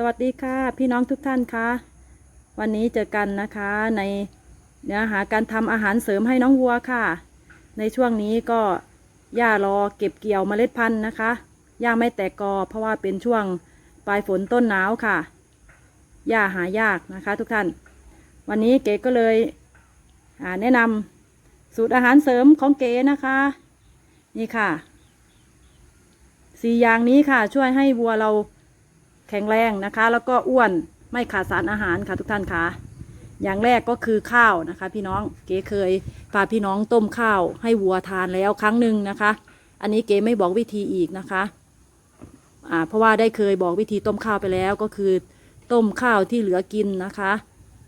สวัสดีค่ะ พี่น้องทุกท่านคะวันนี้เจอกันนะคะในเนื้อหาการทำอาหารเสริมให้น้องวัวค่ะ ในช่วงนี้ก็ย่ารอเก็บเกี่ยวเมล็ดพันธุ์นะคะย่าไม่แตกกอเพราะว่าเป็นช่วงปลายฝนต้นหนาวค่ะย่าหายากนะคะ ทุกท่าน วันนี้เก๋ก็เลยแนะนำสูตรอาหารเสริมของเก๋นะคะ นี่ค่ะสี่อย่างนี้ค่ะช่วยให้วัวเรา แข็งแรงนะคะ แล้วก็อ้วนไม่ขาดสารอาหารค่ะทุกท่านคะอย่างแรกก็คือข้าวนะคะ พี่น้องเก๋เคยพาพี่น้องต้มข้าวให้วัวทานแล้วครั้งหนึ่งนะคะ อันนี้เก๋ไม่บอกวิธีอีกนะคะอ่าเพราะว่าได้เคยบอกวิธีต้มข้าวไปแล้วก็คือ ต้มข้าวที่เหลือกินนะคะ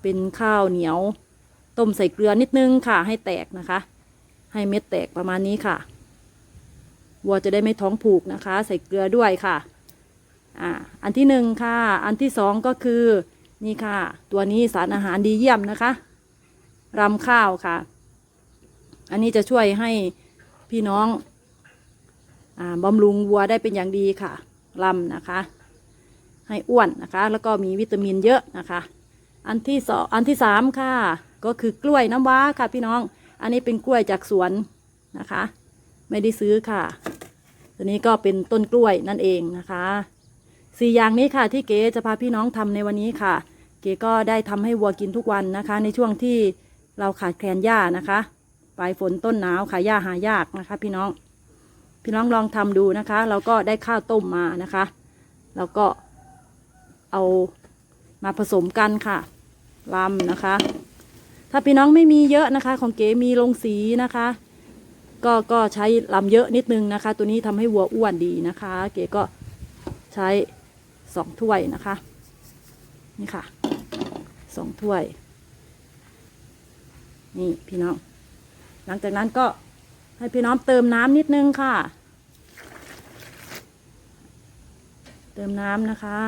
เป็นข้าวเหนียว ต้มใส่เกลือนิดนึงค่ะ ให้แตกนะคะ ให้เม็ดแตกประมาณนี้ค่ะวัวจะได้ไม่ท้องผูกนะคะ ใส่เกลือด้วยค่ะ อ่าอันที่หนึ่งค่ะ อันที่สองก็คือนี่ค่ะ ตัวนี้สารอาหารดีเยี่ยมนะคะรำข้าวค่ะ อันนี้จะช่วยให้พี่น้องอบำรุงวัวได้เป็นอย่างดีค่ะรำนะคะ ให้อ้วนนะคะ แล้วก็มีวิตามินเยอะนะคะ อันที่สองอันที่สามค่ะ ก็คือกล้วยน้ำว้าค่ะพี่น้อง อันนี้เป็นกล้วยจากสวนนะคะ ไม่ได้ซื้อค่ะ ตัวนี้ก็เป็นต้นกล้วยนั่นเองนะคะ สี่อย่างนี้ค่ะที่เก๋จะพาพี่น้องทำในวันนี้ค่ะ เก๋ก็ได้ทำให้วัวกินทุกวันนะคะ ในช่วงที่เราขาดแคลนหญ้านะคะปลายฝนต้นหนาวค่ะหญ้าหายากนะคะ พี่น้อง พี่น้องลองทำดูนะคะ เราก็ได้ข้าวต้มมานะคะ แล้วก็เอามาผสมกันค่ะลำนะคะ ถ้าพี่น้องไม่มีเยอะนะคะ ของเก๋มีลงสีนะคะ ก็ก็ใช้ลำเยอะนิดนึงนะคะ ตัวนี้ทำให้วัวอ้วนดีนะคะ เก๋ก็ใช้ สองถ้วยนะคะ นี่ค่ะสองถ้วย นี่พี่น้อง หลังจากนั้นก็ให้พี่น้องเติมน้ำนิดนึงค่ะ เติมน้ำนะคะ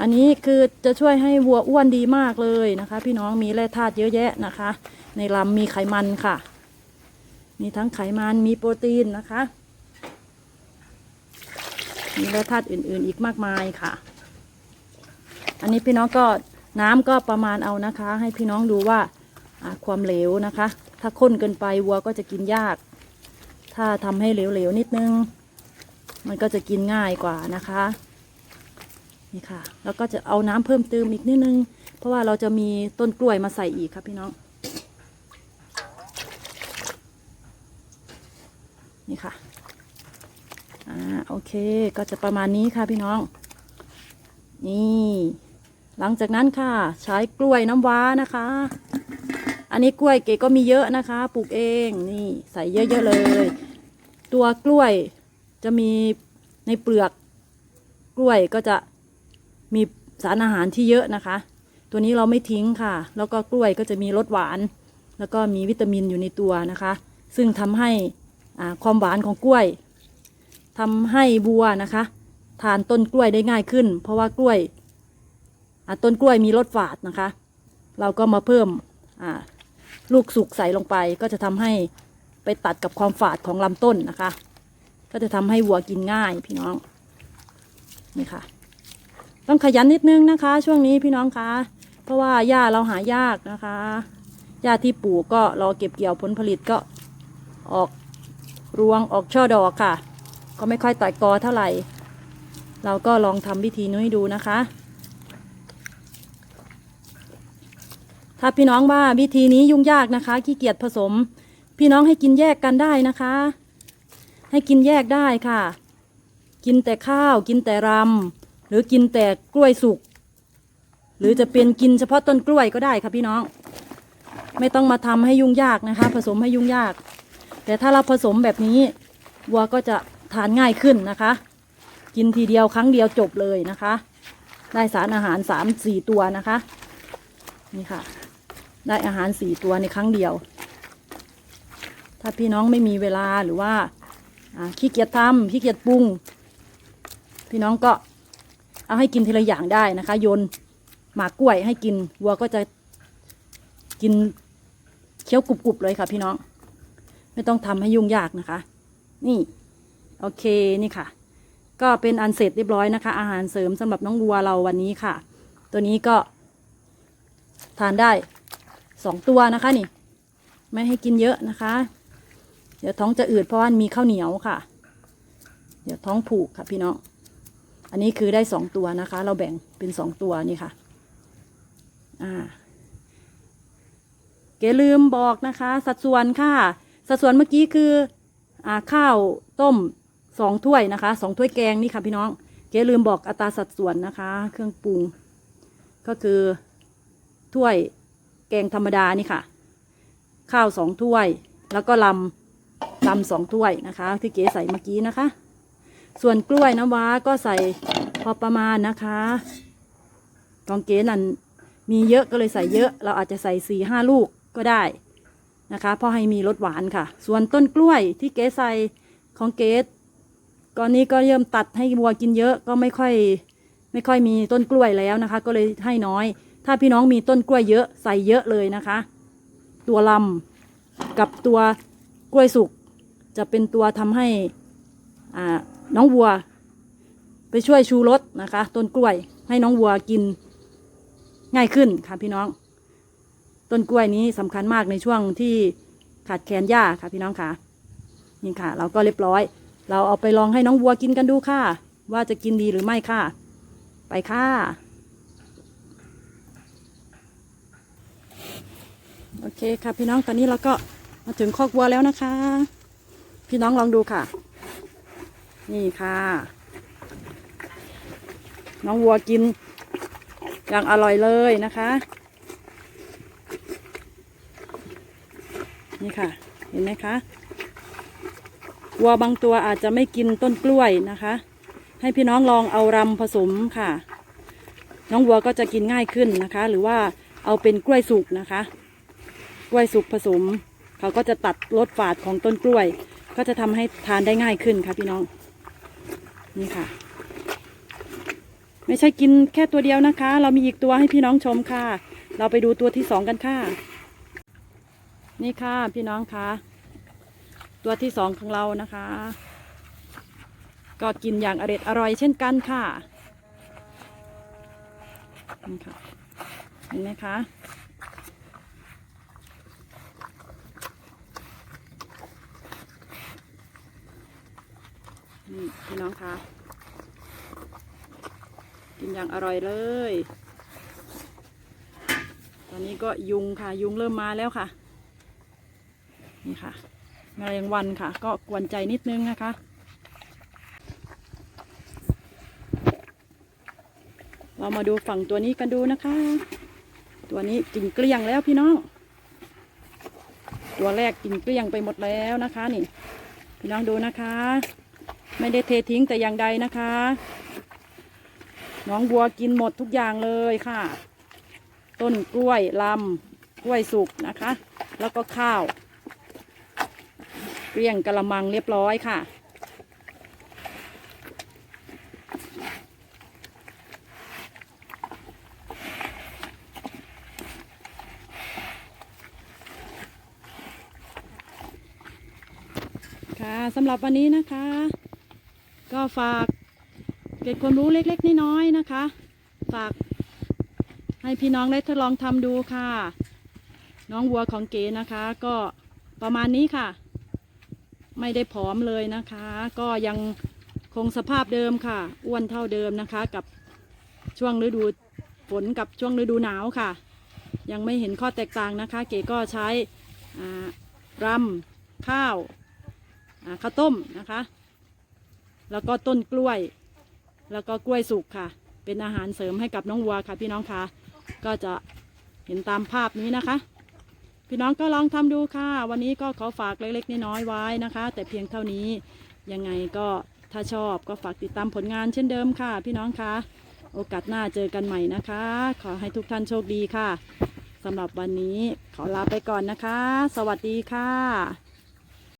อันนี้คือจะช่วยให้วัวอ้วนดีมากเลยนะคะ พี่น้องมีแร่ธาตุเยอะแยะนะคะ ในลำมีไขมันค่ะ มีทั้งไขมันมีโปรตีนนะคะ มีแร่ธาตุอื่นๆ อีกมากมายค่ะ อันนี้พี่น้องก็น้ำก็ประมาณเอานะคะ ให้พี่น้องดูว่าความเหลวนะคะ ถ้าข้นเกินไปวัวก็จะกินยาก ถ้าทำให้เหลวๆนิดนึง มันก็จะกินง่ายกว่านะคะนี่ค่ะ แล้วก็จะเอาน้ำเพิ่มเติมอีกนิดนึง เพราะว่าเราจะมีต้นกล้วยมาใส่อีกครับพี่น้องนี่ค่ะ โอเค ก็จะประมาณนี้ค่ะพี่น้อง นี่ หลังจากนั้นค่ะ ใช้กล้วยน้ำว้านะคะ อันนี้กล้วยเก๋ก็มีเยอะนะคะ ปลูกเองนี่ใส่เยอะๆเลย ตัวกล้วยจะมีในเปลือก กล้วยก็จะมีสารอาหารที่เยอะนะคะ ตัวนี้เราไม่ทิ้งค่ะ แล้วก็กล้วยก็จะมีรสหวาน แล้วก็มีวิตามินอยู่ในตัวนะคะ ซึ่งทำให้ความหวานของกล้วย ทำให้บัวนะคะ ทานต้นกล้วยได้ง่ายขึ้น เพราะว่ากล้วยต้นกล้วยมีรสฝาดนะคะ เราก็มาเพิ่มลูกสุกใส่ลงไป ก็จะทำให้ไปตัดกับความฝาดของลำต้นนะคะ ก็จะทำให้วัวกินง่ายพี่น้องนี่ค่ะ ต้องขยันนิดนึงนะคะ ช่วงนี้พี่น้องคะเพราะว่าหญ้าเราหายากนะคะหญ้าที่ปลูกก็รอเก็บเกี่ยวผลผลิตก็ออกรวงออกช่อดอกค่ะ ก็ไม่ค่อยต่อยกอเท่าไหร่ เราก็ลองทำวิธีนี้ให้ดูนะคะ ถ้าพี่น้องว่าวิธีนี้ยุ่งยากนะคะขี้เกียจผสม พี่น้องให้กินแยกกันได้นะคะ ให้กินแยกได้ค่ะ กินแต่ข้าว กินแต่รำหรือกินแต่กล้วยสุกหรือจะเป็นกินเฉพาะต้นกล้วยก็ได้ค่ะพี่น้อง ไม่ต้องมาทำให้ยุ่งยากนะคะ ผสมให้ยุ่งยาก แต่ถ้าเราผสมแบบนี้วัวก็จะ ทานง่ายขึ้นนะคะ กินทีเดียวครั้งเดียวจบเลยนะคะ ได้สารอาหารสามสี่ตัวนะคะ นี่ค่ะ ได้อาหารสี่ตัวในครั้งเดียว ถ้าพี่น้องไม่มีเวลาหรือว่าขี้เกียจทำขี้เกียจปรุง พี่น้องก็เอาให้กินทีละอย่างได้นะคะ โยนหมากกล้วยให้กินวัวก็จะกินเคี้ยวกรุบๆเลยค่ะพี่น้อง ไม่ต้องทำให้ยุ่งยากนะคะ นี่ โอเคนี่ค่ะ ก็เป็นอันเสร็จเรียบร้อยนะคะ อาหารเสริมสำหรับน้องวัวเราวันนี้ค่ะ ตัวนี้ก็ ทานได้สองตัวนะคะนี่ ไม่ให้กินเยอะนะคะ เดี๋ยวท้องจะอืดเพราะว่ามีข้าวเหนียวค่ะ เดี๋ยวท้องผูกค่ะพี่น้อง อันนี้คือได้สองตัวนะคะ เราแบ่งเป็นสองตัวนี่ค่ะ อ่าเกลืมบอกนะคะ สัดส่วนค่ะ สัดส่วนเมื่อกี้คืออ่าข้าวต้ม สองถ้วยนะคะสองถ้วยแกงนี่ค่ะพี่น้องเก๋ลืมบอกอัตราสัดส่วนนะคะ เครื่องปรุง ก็คือถ้วยแกงธรรมดานี่ค่ะ ข้าวสองถ้วย แล้วก็ลำลำสองถ้วยนะคะ ที่เก๋ใส่เมื่อกี้นะคะ ส่วนกล้วยน้ำว้าก็ใส่พอประมาณนะคะของเก๋นั่นมีเยอะก็เลยใส่เยอะ เราอาจจะใส่สี่ห้าลูกก็ได้นะคะเพราะให้มีรสหวานค่ะ ส่วนต้นกล้วยที่เก๋ใส่ของเก๋ ก่อนนี้ก็เริ่มตัดให้วัวกินเยอะก็ไม่ค่อยไม่ค่อยมีต้นกล้วยแล้วนะคะ ก็เลยให้น้อย ถ้าพี่น้องมีต้นกล้วยเยอะใส่เยอะเลยนะคะ ตัวลำกับตัวกล้วยสุกจะเป็นตัวทำให้อ่าน้องวัว ไปช่วยชูรสนะคะ ต้นกล้วยให้น้องวัวกินง่ายขึ้นค่ะพี่น้อง ต้นกล้วยนี้สำคัญมากในช่วงที่ขาดแคลนหญ้าค่ะพี่น้องค่ะนี่ค่ะ เราก็เรียบร้อย เราเอาไปลองให้น้องวัวกินกันดูค่ะ ว่าจะกินดีหรือไม่ค่ะ ไปค่ะ โอเคค่ะพี่น้องตอนนี้เราก็มาถึงคอกวัวแล้วนะคะ พี่น้องลองดูค่ะ นี่ค่ะ น้องวัวกินอย่างอร่อยเลยนะคะ นี่ค่ะ เห็นไหมคะ วัวบางตัวอาจจะไม่กินต้นกล้วยนะคะ ให้พี่น้องลองเอารำผสมค่ะ น้องวัวก็จะกินง่ายขึ้นนะคะ หรือว่าเอาเป็นกล้วยสุกนะคะ กล้วยสุกผสม เขาก็จะตัดรสฝาดของต้นกล้วย ก็จะทำให้ทานได้ง่ายขึ้นค่ะพี่น้อง นี่ค่ะ ไม่ใช่กินแค่ตัวเดียวนะคะ เรามีอีกตัวให้พี่น้องชมค่ะ เราไปดูตัวที่สองกันค่ะ นี่ค่ะพี่น้องคะ ตัวที่สองของเรานะคะ ก็กินอย่างอร็ดอร่อยเช่นกันค่ะนี่ค่ะเห็นไหมคะนี่พี่น้องคะกินอย่างอร่อยเลย ตอนนี้ก็ยุงค่ะ ยุงเริ่มมาแล้วค่ะ นี่ค่ะ แมลงวันค่ะ ก็กวนใจนิดนึงนะคะ เรามาดูฝั่งตัวนี้กันดูนะคะ ตัวนี้กินเกลี้ยงแล้วพี่น้อง ตัวแรกกินเกลี้ยงไปหมดแล้วนะคะนี่ พี่น้องดูนะคะ ไม่ได้เททิ้งแต่อย่างใดนะคะ น้องวัวกินหมดทุกอย่างเลยค่ะ ต้นกล้วยลำกล้วยสุกนะคะ แล้วก็ข้าว เกลี้ยงกระมังเรียบร้อยค่ะ ค่ะสำหรับวันนี้นะคะ ก็ฝากเก็บความรู้เล็กๆน้อยๆนะคะ ฝากให้พี่น้องได้ทดลองทำดูค่ะ น้องวัวของเก๋นะคะ ก็ประมาณนี้ค่ะ ไม่ได้ผอมเลยนะคะ ก็ยังคงสภาพเดิมค่ะ อ้วนเท่าเดิมนะคะ กับช่วงฤดูฝนกับช่วงฤดูหนาวค่ะ ยังไม่เห็นข้อแตกต่างนะคะ เก๋ก็ใช้รำข้าวข้าวต้มนะคะ แล้วก็ต้นกล้วย แล้วก็กล้วยสุกค่ะ เป็นอาหารเสริมให้กับน้องวัวค่ะพี่น้องคะก็จะเห็นตามภาพนี้นะคะ พี่น้องก็ลองทำดูค่ะ วันนี้ก็ขอฝากเล็กๆน้อยๆไว้นะคะ แต่เพียงเท่านี้ยังไงก็ถ้าชอบก็ฝากติดตามผลงานเช่นเดิมค่ะ พี่น้องคะโอกาสหน้าเจอกันใหม่นะคะ ขอให้ทุกท่านโชคดีค่ะสำหรับวันนี้ขอลาไปก่อนนะคะ สวัสดีค่ะ